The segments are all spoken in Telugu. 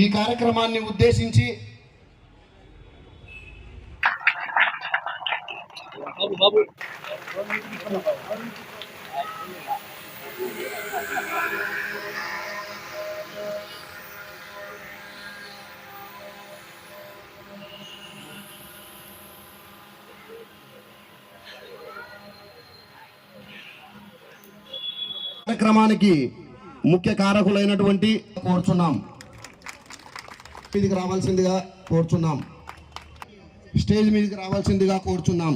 ఈ కార్యక్రమాన్ని ఉద్దేశించి కార్యక్రమానికి ముఖ్య కారకులైనటువంటి కోరుచున్నాం. మీదకి రావాల్సిందిగా కోరుచున్నాం. స్టేజ్ మీదకి రావాల్సిందిగా కోరుచున్నాం.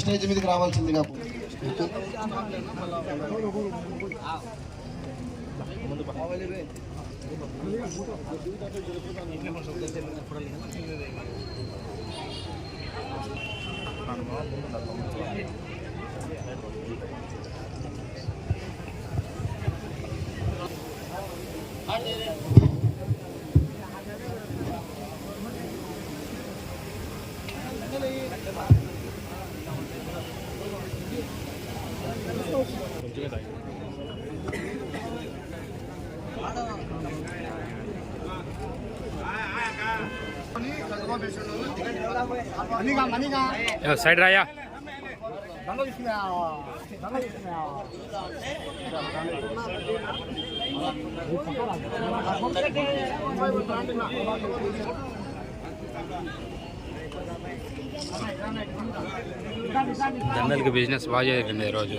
స్టేజ్ మీదకి రావాల్సిందిగా కోరుచున్నాం. సైడ్ రాయా జనరల్గా బిజినెస్ బాగా జరిగింది ఈరోజు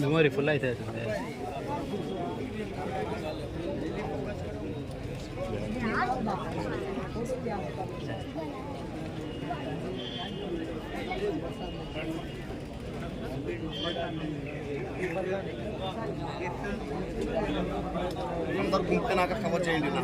మెమొరీ ఫుల్ అయితే అందరు గుంపునాక కవర్ చేయండి నా.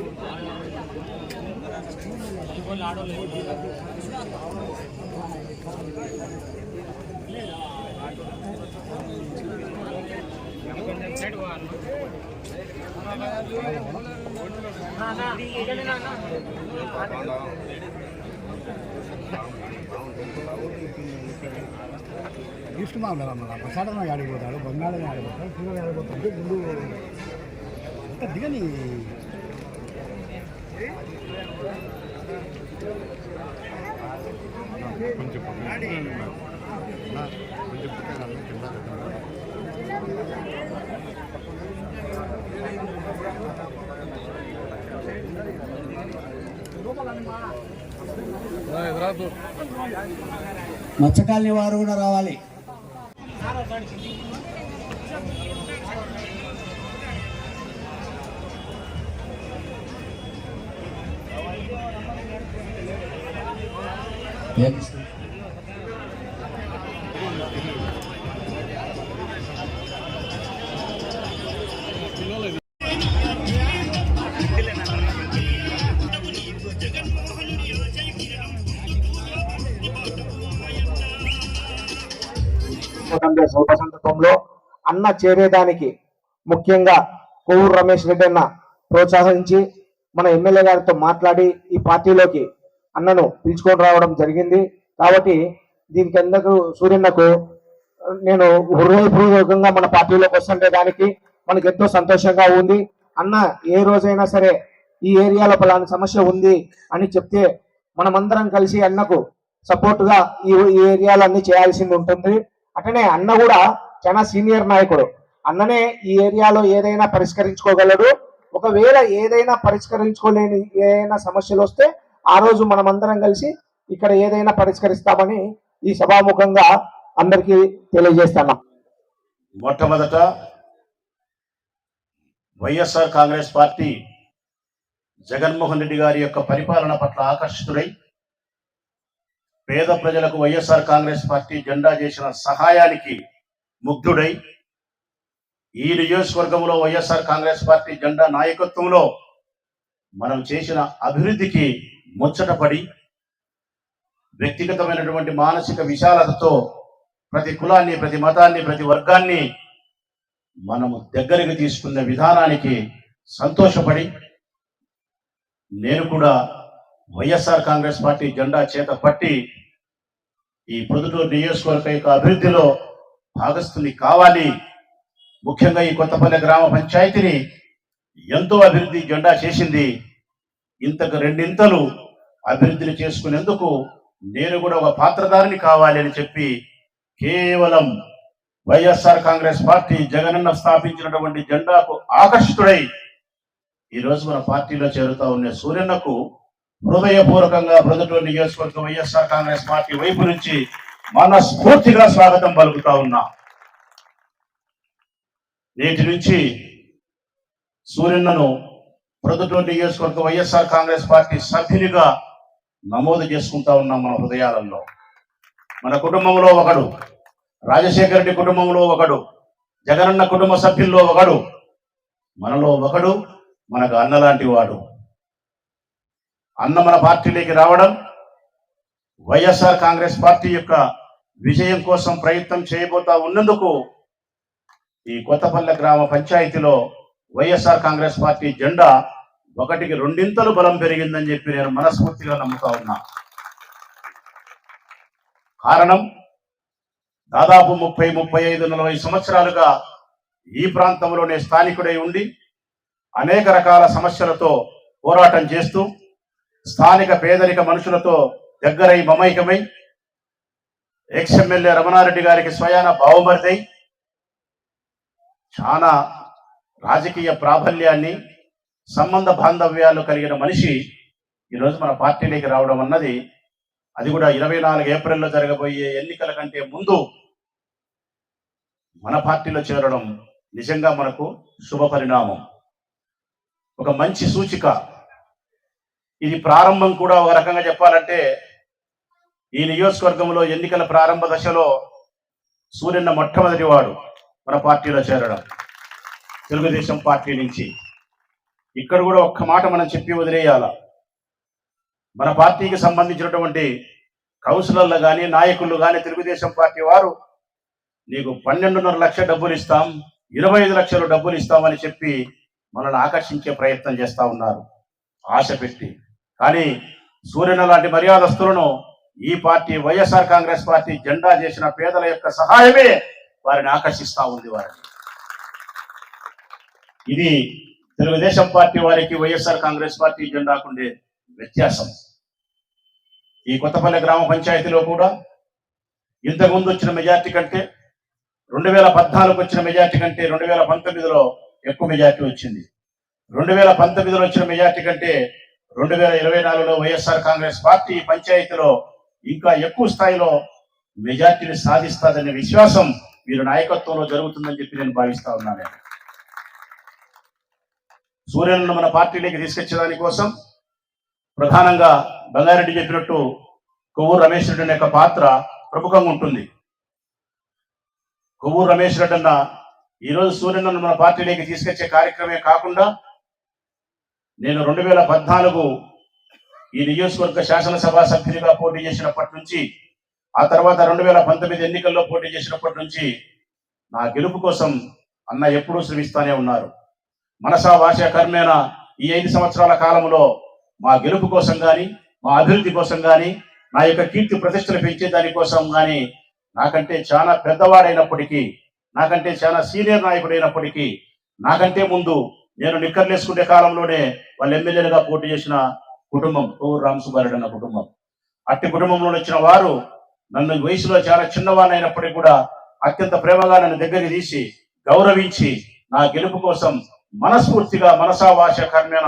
ఈస్ట్ మామూలు అన్నమాట. ప్రసాదం ఆడిపోతాడు బంగాళం ఆడిపోతాడు పూర్వం ఆడిపోతాడు ముందు అంత దిగని కొంచెం కొంచెం కింద వారు కూడా రావాలి. శుభ సందర్భంలో అన్న చేరేదానికి ముఖ్యంగా కొవ్వూరు రమేష్ రెడ్డి అన్న ప్రోత్సహించి మన ఎమ్మెల్యే గారితో మాట్లాడి ఈ పార్టీలోకి అన్నను పిలుచుకొని రావడం జరిగింది. కాబట్టి దీనికి ఎందుకు సూర్యన్నకు నేను హృదయపూర్వకంగా మన పార్టీలోకి వస్తుంటే దానికి మనకు ఎంతో సంతోషంగా ఉంది. అన్న ఏ రోజైనా సరే ఈ ఏరియాలో పలానా సమస్య ఉంది అని చెప్తే మనమందరం కలిసి అన్నకు సపోర్ట్గా ఈ ఈ ఏరియాలో అన్ని చేయాల్సింది ఉంటుంది. అట్లనే అన్న కూడా చాలా సీనియర్ నాయకుడు. అన్ననే ఈ ఏరియాలో ఏదైనా పరిష్కరించుకోగలడు. ఒకవేళ ఏదైనా పరిష్కరించుకోలేని ఏదైనా సమస్యలు వస్తే ఆ రోజు మనమందరం కలిసి ఇక్కడ ఏదైనా పరిష్కరిస్తామని ఈ సభాముఖంగా అందరికీ తెలియజేస్తున్నాం మొట్టమొదట YSR Congress party Jaganmohan Reddy గారి యొక్క పరిపాలన పట్ల ఆకర్షితుడై పేద ప్రజలకు వైఎస్ఆర్ కాంగ్రెస్ పార్టీ జెండా చేసిన సహాయానికి ముగ్ధుడై ఈ నియోజకవర్గంలో వైఎస్ఆర్ కాంగ్రెస్ పార్టీ జెండా నాయకత్వంలో మనం చేసిన అభివృద్ధికి ముచ్చటపడి వ్యక్తిగతమైనటువంటి మానసిక విశాలతతో ప్రతి కులాన్ని ప్రతి మతాన్ని ప్రతి వర్గాన్ని మనము దగ్గరికి తీసుకున్న విధానానికి సంతోషపడి నేను కూడా వైఎస్ఆర్ కాంగ్రెస్ పార్టీ జెండా చేత పట్టి ఈ ప్రొద్దుటూరు నియోజకవర్గ యొక్క అభివృద్ధిలో భాగస్థుని కావాలి. ముఖ్యంగా ఈ కొత్తపల్లి గ్రామ పంచాయతీని ఎంతో అభివృద్ధి జెండా చేసింది. ఇంతకు రెండింతలు అభివృద్ధిని చేసుకునేందుకు నేను కూడా ఒక పాత్రధారిని కావాలి అని చెప్పి కేవలం వైఎస్ఆర్ కాంగ్రెస్ పార్టీ జగనన్న స్థాపించినటువంటి జెండాకు ఆకర్షితుడై ఈ రోజు మన పార్టీలో చేరుతా ఉన్న సూర్యన్నకు హృదయపూర్వకంగా ప్రొద్దుటూరు నియోజకవర్గం వైఎస్ఆర్ కాంగ్రెస్ పార్టీ వైపు నుంచి మనస్ఫూర్తిగా స్వాగతం పలుకుతా ఉన్నా. నేటి నుంచి సూర్యన్నను ప్రొద్దుటూరు నియోజకవర్గ వైఎస్ఆర్ కాంగ్రెస్ పార్టీ సభ్యునిగా నమోదు చేసుకుంటా ఉన్నాం మన హృదయాలలో. మన కుటుంబంలో ఒకడు రాజశేఖర రెడ్డి కుటుంబంలో ఒకడు జగనన్న కుటుంబ సభ్యుల్లో ఒకడు మనలో ఒకడు మనకు అన్న లాంటి వాడు. అన్న మన పార్టీలోకి రావడం వైఎస్ఆర్ కాంగ్రెస్ పార్టీ యొక్క విజయం కోసం ప్రయత్నం చేయబోతా ఉన్నందుకు ఈ కొత్తపల్లె గ్రామ పంచాయతీలో వైఎస్ఆర్ కాంగ్రెస్ పార్టీ జెండా ఒకటికి రెండింతలు బలం పెరిగిందని చెప్పి నేను మనస్ఫూర్తిగా నమ్ముతా ఉన్నా. కారణం దాదాపు ముప్పై ముప్పై ఐదు నలభై సంవత్సరాలుగా ఈ ప్రాంతంలోనే స్థానికుడై ఉండి అనేక రకాల సమస్యలతో పోరాటం చేస్తూ స్థానిక పేదరిక మనుషులతో దగ్గరై మమైకమై ఎక్స్ ఎమ్మెల్యే రమణారెడ్డి గారికి స్వయాన బావుమరిదై చాలా రాజకీయ ప్రాబల్యాన్ని సంబంధ బాంధవ్యాలు కలిగిన మనిషి ఈరోజు మన పార్టీలోకి రావడం అన్నది అది కూడా ఇరవై నాలుగు ఏప్రిల్లో జరగబోయే ఎన్నికల కంటే ముందు మన పార్టీలో చేరడం నిజంగా మనకు శుభ పరిణామం. ఒక మంచి సూచిక. ఇది ప్రారంభం కూడా ఒక రకంగా చెప్పాలంటే ఈ నియోజకవర్గంలో ఎన్నికల ప్రారంభ దశలో సూర్యన్న మొట్టమొదటి వాడు మన పార్టీలో చేరడం. తెలుగుదేశం పార్టీ నుంచి. ఇక్కడ కూడా ఒక్క మాట మనం చెప్పి వదిలేయాల. మన పార్టీకి సంబంధించినటువంటి కౌన్సిలర్లు కానీ నాయకులు కానీ తెలుగుదేశం పార్టీ వారు నీకు పన్నెండున్నర లక్ష డబ్బులు ఇస్తాం ఇరవై ఐదు లక్షలు డబ్బులు ఇస్తామని చెప్పి మనల్ని ఆకర్షించే ప్రయత్నం చేస్తా ఉన్నారు. ఆశ పెట్టి. కానీ సూర్యన లాంటి మర్యాదస్తులను ఈ పార్టీ వైఎస్ఆర్ కాంగ్రెస్ పార్టీ జెండా చేసిన పేదల యొక్క సహాయమే వారిని ఆకర్షిస్తా ఉంది వారిని. ఇది తెలుగుదేశం పార్టీ వారికి వైఎస్ఆర్ కాంగ్రెస్ పార్టీ జెండాకుండే వ్యత్యాసం. ఈ కొత్తపల్లి గ్రామ పంచాయతీలో కూడా ఇంతకుముందు వచ్చిన మెజార్టీ కంటే రెండు వేల పద్నాలుగు వచ్చిన మెజార్టీ కంటే రెండు వేల పంతొమ్మిదిలో ఎక్కువ మెజార్టీ వచ్చింది. రెండు వేల పంతొమ్మిదిలో వచ్చిన మెజార్టీ కంటే రెండు వేల ఇరవై నాలుగులో వైఎస్ఆర్ కాంగ్రెస్ పార్టీ పంచాయతీలో ఇంకా ఎక్కువ స్థాయిలో మెజార్టీని సాధిస్తాదనే విశ్వాసం వీరి నాయకత్వంలో జరుగుతుందని చెప్పి నేను భావిస్తా ఉన్నాను. సూర్యను మన పార్టీలోకి తీసుకొచ్చే కోసం ప్రధానంగా బంగారెడ్డి చెప్పినట్టు కొవ్వూరు రమేష్ రెడ్డి అనే యొక్క పాత్ర ప్రముఖంగా ఉంటుంది. కొవ్వూరు రమేష్ రెడ్డి అన్న ఈరోజు సూర్యనను మన పార్టీలోకి తీసుకొచ్చే కార్యక్రమే కాకుండా నేను రెండు వేల పద్నాలుగు ఈ నియోజకవర్గ శాసనసభ సభ్యునిగా పోటీ చేసినప్పటి నుంచి ఆ తర్వాత రెండు వేల పంతొమ్మిది ఎన్నికల్లో పోటీ చేసినప్పటి నుంచి నా గెలుపు కోసం అన్న ఎప్పుడూ శ్రమిస్తానే ఉన్నారు. మనసా వాచ కర్మేణ ఈ ఐదు సంవత్సరాల కాలంలో మా గెలుపు కోసం కానీ మా అభివృద్ధి కోసం కానీ నా యొక్క కీర్తి ప్రతిష్టలు పెంచే దానికోసం కానీ నాకంటే చాలా పెద్దవాడైనప్పటికీ నాకంటే చాలా సీనియర్ నాయకుడైనప్పటికీ నాకంటే ముందు నేను నిక్కర్లేసుకునే కాలంలోనే వాళ్ళు ఎమ్మెల్యేలుగా పోటీ చేసిన కుటుంబం కోవూరు రామసుబ్బారెడ్డి అన్న కుటుంబం. అట్టి కుటుంబంలో వచ్చిన వారు నన్ను వయసులో చాలా చిన్నవాడిని అయినప్పటికీ కూడా అత్యంత ప్రేమగా నన్ను దగ్గరికి తీసి గౌరవించి నా గెలుపు కోసం మనస్ఫూర్తిగా మనసావాస కర్మేన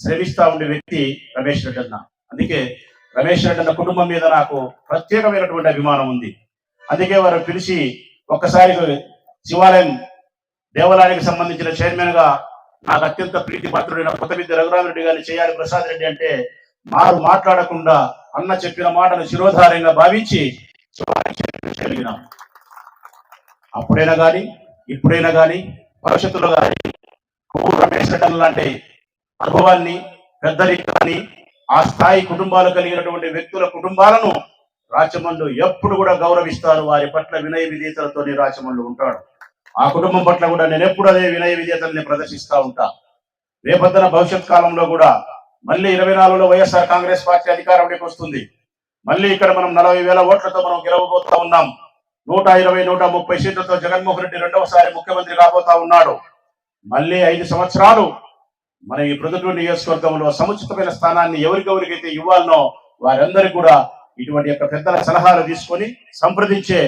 శ్రమిస్తా ఉండే వ్యక్తి రమేష్ రెడ్డి అన్న అందుకే రమేష్ రెడ్డి అన్న కుటుంబం మీద నాకు ప్రత్యేకమైనటువంటి అభిమానం ఉంది. అందుకే వారు పిలిచి ఒక్కసారి శివాలయం దేవాలయానికి సంబంధించిన చైర్మన్గా నాకు అత్యంత ప్రీతి పాత్రుడైన కొత్తమిద్ది రఘురామరెడ్డి గారిని చేయాలి ప్రసాద్ రెడ్డి అంటే మారు మాట్లాడకుండా అన్న చెప్పిన మాటను శిరోధార్యంగా భావించి కలిగినాం అప్పుడైనా గాని ఇప్పుడైనా గాని భవిష్యత్తులో గాని రమేష్ రెడ్డి లాంటి అనుభవాన్ని పెద్దరికాన్ని ఆ స్థాయి కుటుంబాలు కలిగినటువంటి వ్యక్తుల కుటుంబాలను రాచమండ్రు ఎప్పుడు కూడా గౌరవిస్తారు. వారి పట్ల వినయ విధేయతలతోని రాచమండ్రు ఉంటాడు. ఆ కుటుంబం పట్ల కూడా నేను ఎప్పుడు అదే వినయ విధేయతల్ని ప్రదర్శిస్తా ఉంటా. రేపొద్దున భవిష్యత్ కాలంలో కూడా మళ్ళీ ఇరవై నాలుగులో వైఎస్ఆర్ కాంగ్రెస్ పార్టీ అధికారంలోకి వస్తుంది. మళ్ళీ ఇక్కడ మనం నలభై వేల ఓట్లతో మనం గెలవబోతా ఉన్నాం. నూట ఇరవై నూట ముప్పై సీట్లతో జగన్మోహన్ రెడ్డి రెండవసారి ముఖ్యమంత్రి కాబోతా ఉన్నాడు. మళ్ళీ ఐదు సంవత్సరాలు మన ఈ ప్రొద్దుటూరు నియోజకవర్గంలో సముచితమైన స్థానాన్ని ఎవరికెవరికైతే ఇవ్వాలనో వారందరికీ కూడా ఇటువంటి యొక్క పెద్దల సలహాలు తీసుకొని సంప్రదించే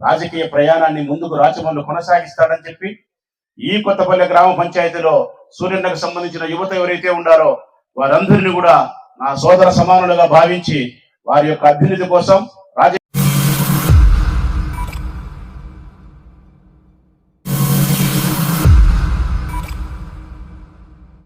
రాజకీయ ప్రయాణాన్ని ముందుకు రాచమల్లు కొనసాగిస్తాడని చెప్పి ఈ కొత్తపల్లి గ్రామ పంచాయతీలో సూర్యన్నకు సంబంధించిన యువత ఎవరైతే ఉండారో వారందరినీ కూడా నా సోదర సమానులుగా భావించి వారి యొక్క అభ్యున్నతి కోసం